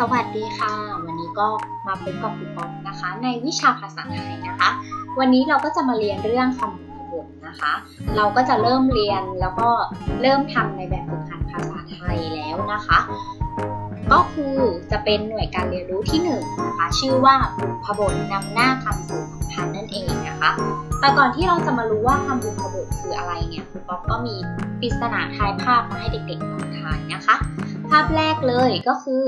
สวัสดีค่ะ วันนี้ก็มาพบกับครูป๊อปนะคะ ในวิชาภาษาไทยนะคะ วันนี้เราก็จะมาเรียนเรื่องคำพบทนะคะ เราก็จะเริ่มเรียนแล้วก็เริ่มทำในแบบฝึกหัดภาษาไทยแล้วนะคะ ก็คือจะเป็นหน่วยการเรียนรู้ที่1นงนะคะ ชื่อว่าบุพบทนำหน้าคำสู่สัมพันนั่นเองนะคะ แต่ก่อนที่เราจะมารู้ว่าคำบุพบทคืออะไรเนี่ยครูป๊อปก็มีปริศนาทายภาพมาให้เด็กๆลองทายนะคะ ภาพแรกเลยก็คือ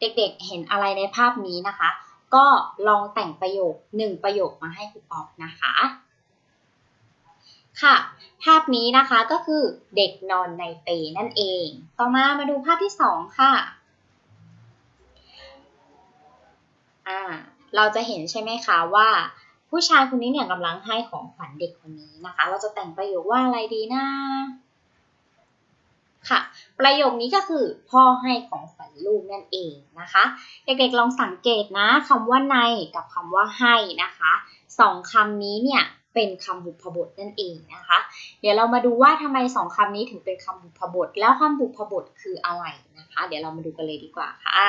เด็กๆ เห็นอะไรในภาพนี้นะคะ ก็ลองแต่งประโยคหนึ่งประโยคมาให้ครูป๊อปนะคะ ค่ะ ภาพนี้นะคะก็คือเด็กนอนในเปนั่นเอง ต่อมามาดูภาพที่สองค่ะอ่าเราจะเห็นใช่ไหมคะว่าผู้ชายคนนี้เนี่ยกำลังให้ของขวัญเด็กคนนี้นะคะ เราจะแต่งประโยคว่าอะไรดีนะ ค่ะ ประโยคนี้ก็คือพ่อให้ของขวัญลูกนั่นเองนะคะ เด็กๆลองสังเกตนะคำว่าในกับคำว่าให้นะคะสองคำนี้เนี่ยเป็นคำบุพบทนั่นเองนะคะ เดี๋ยวเรามาดูว่าทำไมสองคำนี้ถึงเป็นคำบุพบท แล้วคำบุพบทคืออะไรนะคะ เดี๋ยวเรามาดูกันเลยดีกว่าค่ะ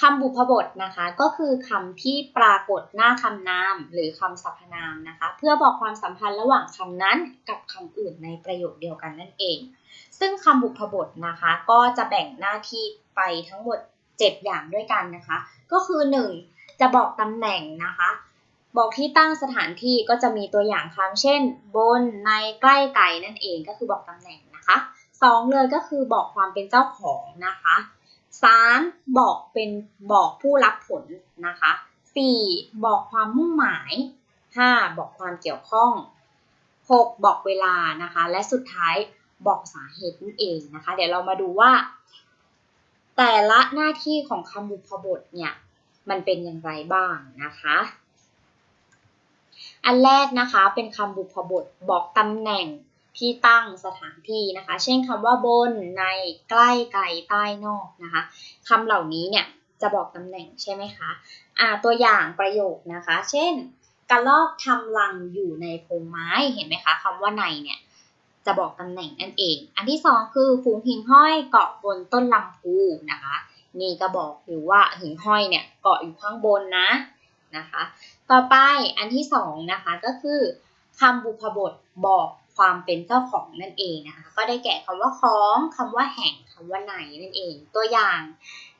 คำบุพบทนะคะก็คือคำที่ปรากฏหน้าคำนามหรือคำสรรพนามนะคะ เพื่อบอกความสัมพันธ์ระหว่างคำนั้นกับคำอื่นในประโยคเดียวกันนั่นเอง ซึ่งคำบุพบทนะคะ ก็จะแบ่งหน้าที่ไปทั้งหมด 7 อย่างด้วยกันนะคะ ก็คือ 1. จะบอกตำแหน่งนะคะ บอกที่ตั้งสถานที่ก็จะมีตัวอย่างคำเช่น บนในใกล้ไกลนั่นเองก็คือบอกตำแหน่งนะคะสองเลยก็คือบอกความเป็นเจ้าของนะคะ สามบอกเป็นบอกผู้รับผลนะคะสี่บอกความมุ่งหมายห้าบอกความเกี่ยวข้องหกบอกเวลานะคะ และสุดท้ายบอกสาเหตุนั่นเองนะคะ เดี๋ยวเรามาดูว่า แต่ละหน้าที่ของคำบุพบทเนี่ยมันเป็นอย่างไรบ้างนะคะ อันแรกนะคะเป็นคำบุพบทบอกตำแหน่ง ที่ตั้งสถานที่นะคะ เช่นคำว่าบนในใกล้ไกลใต้นอกนะคะคำเหล่านี้เนี่ยจะบอกตำแหน่งใช่ไหมคะอ่าตัวอย่างประโยคนะคะ เช่นกระลอกทำรังอยู่ในพงไม้เห็นไหมคะคำว่าในเนี่ยจะบอกตำแหน่งนั่นเอง อันที่สองคือฝูงหิ่งห้อยเกาะบนต้นลำพูนะคะนี่ก็บอกอยู่ว่าหิ่งห้อยเนี่ยเกาะอยู่ข้างบนนะนะคะ ต่อไปอันที่สองนะคะก็คือคำบุพบทบอก ความเป็นเจ้าของนั่นเองนะคะ ก็ได้แก่คำว่าของคำว่าแห่งคำว่าไหนนั่นเอง ตัวอย่าง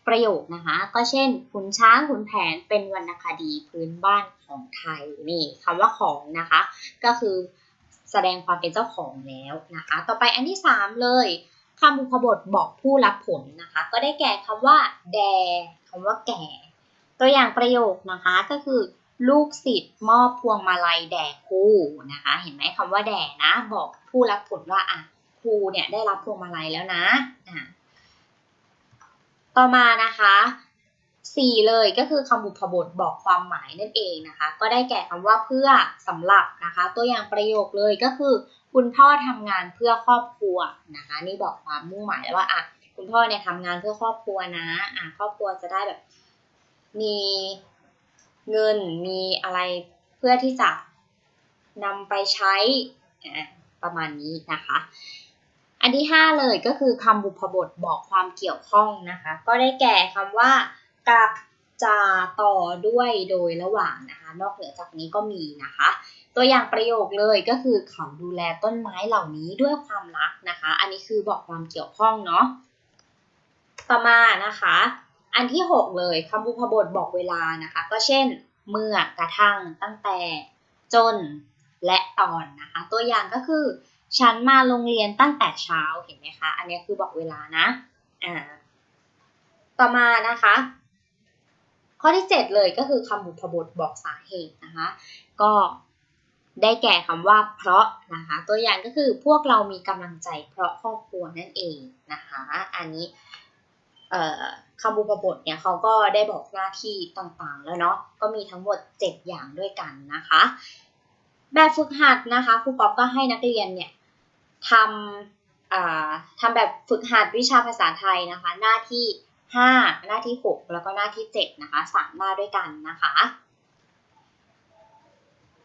ประโยคนะคะ ก็เช่นขุนช้างขุนแผนเป็นวรรณคดีพื้นบ้านของไทยนี่คำว่าของนะคะ ก็คือแสดงความเป็นเจ้าของแล้วนะคะ ต่อไปอันที่ 3 เลยคำบุพบทบอกผู้รับผลนะคะ ก็ได้แก่คำว่าแดคำว่าแก่ ตัวอย่างประโยคนะคะก็คือ ลูกศิษย์มอบพวงมาลัยแด่ครูนะคะ เห็นไหมคำว่าแด่นะ บอกผู้รับผลว่าอะครูเนี่ยได้รับพวงมาลัยแล้วนะอะต่อมานะคะสี่เลยก็คือคำบุพบทบอกความหมายนั่นเองนะคะ ก็ได้แก่คำว่าเพื่อสำหรับนะคะ ตัวอย่างประโยคเลยก็คือ คุณพ่อทำงานเพื่อครอบครัวนะคะ นี่บอกความมุ่งหมายแล้วว่าอะคุณพ่อเนี่ยทำงานเพื่อครอบครัวนะอะครอบครัวจะได้แบบมี เงินมีอะไรเพื่อที่จะนำไปใช้ประมาณนี้นะคะ อันที่ 5 เลยก็คือคำบุพบทบอกความเกี่ยวข้องนะคะ ก็ได้แก่คำว่า กับจาต่อด้วยโดยระหว่างนะคะ นอกเหนือจากนี้ก็มีนะคะ ตัวอย่างประโยคเลยก็คือเขาดูแลต้นไม้เหล่านี้ด้วยความรักนะคะ อันนี้คือบอกความเกี่ยวข้องเนาะต่อมานะคะ อันที่ 6 เลยคำบุพบทบอกเวลานะคะ ก็เช่น เมื่อกระทั่งตั้งแต่ จนและตอนนะคะ ตัวอย่างก็คือ ฉันมาโรงเรียนตั้งแต่เช้าเห็นไหมคะ อันนี้คือบอกเวลานะอ่าต่อมานะคะ ข้อที่ 7 เลยก็คือคำบุพบทบอกสาเหตุนะคะ ก็ได้แก่คำว่าเพราะนะคะ ตัวอย่างก็คือพวกเรามีกำลังใจเพราะครอบครัวนั่นเองนะคะ อันนี้เอ่อ คำบุพบทเนี่ยเขาก็ได้บอกหน้าที่ต่างๆ แล้วเนาะก็มีทั้งหมด 7 อย่างด้วยกันนะคะ แบบฝึกหัดนะคะครูป๊อปก็ให้นักเรียนเนี่ยทำทำแบบฝึกหัดวิชาภาษาไทยนะคะ หน้าที่ 5 หน้าที่ 6 แล้วก็หน้าที่ 7 นะคะ 3 หน้าด้วยกันนะคะ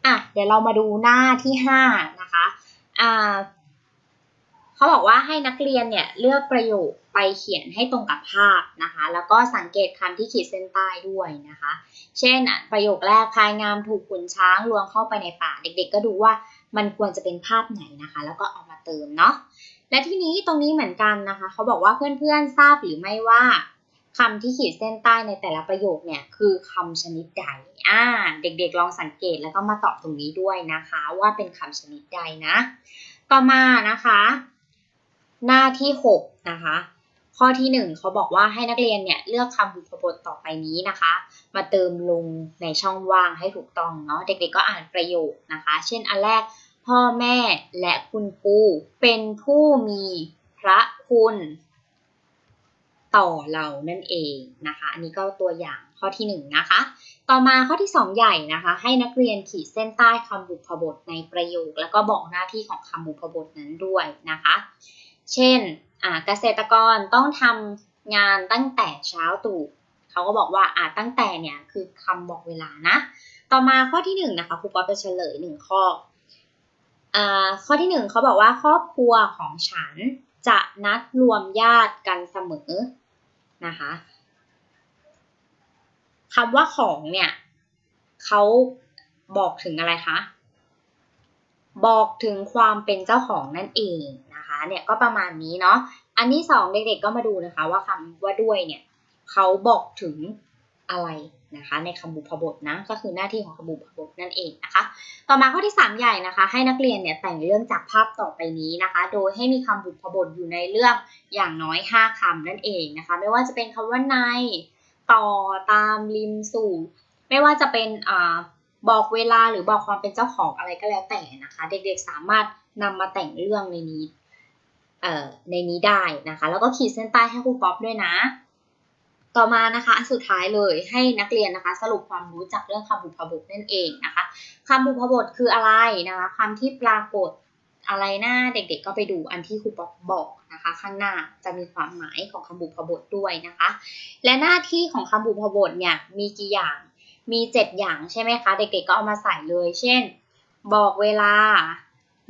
อะเดี๋ยวเรามาดูหน้าที่ 5 นะคะอ่า เขาบอกว่าให้นักเรียนเนี่ยเลือกประโยคไปเขียนให้ตรงกับภาพนะคะ แล้วก็สังเกตคำที่ขีดเส้นใต้ด้วยนะคะ เช่นประโยคแรกพายงามถูกขุนช้างลวงเข้าไปในป่า เด็กๆ ก็ดูว่ามันควรจะเป็นภาพไหนนะคะ แล้วก็เอามาเติมเนาะและที่นี้ตรงนี้เหมือนกันนะคะ เขาบอกว่าเพื่อนๆทราบหรือไม่ว่าคำที่ขีดเส้นใต้ในแต่ละประโยคเนี่ยคือคำชนิดใดอ่าเด็กๆลองสังเกตแล้วก็มาตอบตรงนี้ด้วยนะคะ ว่าเป็นคำชนิดใดนะ ต่อมานะคะ หน้าที่ 6 นะคะ ข้อที่ 1เขาบอกว่าให้นักเรียนเนี่ยเลือกคำบุพบทต่อไปนี้นะคะ มาเติมลงในช่องว่างให้ถูกต้องเนาะเด็กๆก็อ่านประโยคนะคะ เช่นอันแรกพ่อแม่และคุณครูเป็นผู้มีพระคุณต่อเรานั่นเองนะคะ อันนี้ก็ตัวอย่างข้อที่1นนะคะ ต่อมาข้อที่ 2 ใหญ่นะคะ ให้นักเรียนขีดเส้นใต้คำบุพบทในประโยค แล้วก็บอกหน้าที่ของคำบุพบทนั้นด้วยนะคะ เช่นเกษตรกรต้องทำงานตั้งแต่เช้าตรู่เขาก็บอกว่าอ่าตั้งแต่เนี่ยคือคำบอกเวลานะ ต่อมาข้อที่1นนะคะครูป๊อปจะเฉลย1ข้ออ่าข้อที่ 1เขาบอกว่าครอบครัวของฉันจะนัดรวมญาติกันเสมอนะคะคำว่าของเนี่ยเขาบอกถึงอะไรคะ บอกถึงความเป็นเจ้าของนั่นเองนะคะ เนี่ยก็ประมาณนี้เนาะ อันที่สองเด็กๆก็มาดูนะคะ ว่าคำว่าด้วยเนี่ยเขาบอกถึงอะไรนะคะ ในคำบุพบทนะก็คือหน้าที่ของคำบุพบทนั่นเองนะคะ ต่อมาข้อที่ 3 ใหญ่นะคะ ให้นักเรียนเนี่ยแต่งเรื่องจากภาพต่อไปนี้นะคะ โดยให้มีคำบุพบทอยู่ในเรื่องอย่างน้อย 5คำนั่นเองนะคะ ไม่ว่าจะเป็นคำว่าในต่อตามริมสู่ไม่ว่าจะเป็นอบอกเวลาหรือบอกความเป็นเจ้าของอะไรก็แล้วแต่นะคะ เด็กๆสามารถนำมาแต่งเรื่องในนี้ ในนี้ได้นะคะ แล้วก็ขีดเส้นใต้ให้ครูป๊อปด้วยนะ ต่อมานะคะสุดท้ายเลยให้นักเรียนนะคะ สรุปความรู้จากเรื่องคำบุพบทนั่นเองนะคะคำบุพบทคืออะไรนะคะคำที่ปรากฏอะไรหน้าเด็กๆ ก็ไปดูอันที่ครูป๊อปบอกนะคะ ข้างหน้าจะมีความหมายของคำบุพบทด้วยนะคะ และหน้าที่ของคำบุพบทเนี่ยมีกี่อย่าง มี 7 อย่างใช่ไหมคะ เด็กๆ ก็เอามาใส่เลย เช่น บอกเวลา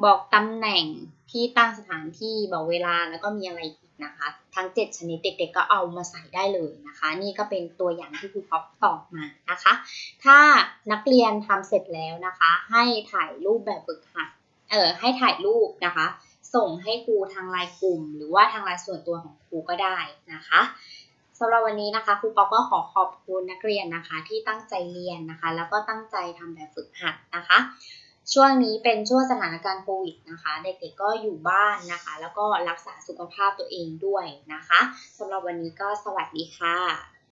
บอกตำแหน่ง ที่ตั้งสถานที่บอกเวลาแล้วก็มีอะไรอีกนะคะ ทั้ง 7 ชนิดเด็ก ๆ ก็เอามาใส่ได้เลยนะคะ นี่ก็เป็นตัวอย่างที่ครูป๊อปตอบมานะคะ ถ้านักเรียนทำเสร็จแล้วนะคะ ให้ถ่ายรูปแบบฝึกหัดเออให้ถ่ายรูปนะคะ ส่งให้ครูทางไลน์กลุ่ม หรือว่าทางไลน์ส่วนตัวของครูก็ได้นะคะสำหรับวันนี้นะคะครูป๊อปก็ขอขอบคุณนักเรียนนะคะ ที่ตั้งใจเรียนนะคะ แล้วก็ตั้งใจทำแบบฝึกหัดนะคะ ช่วงนี้เป็นช่วงสถานการณ์โควิดนะคะ เด็กๆก็อยู่บ้านนะคะ แล้วก็รักษาสุขภาพตัวเองด้วยนะคะสำหรับวันนี้ก็สวัสดีค่ะ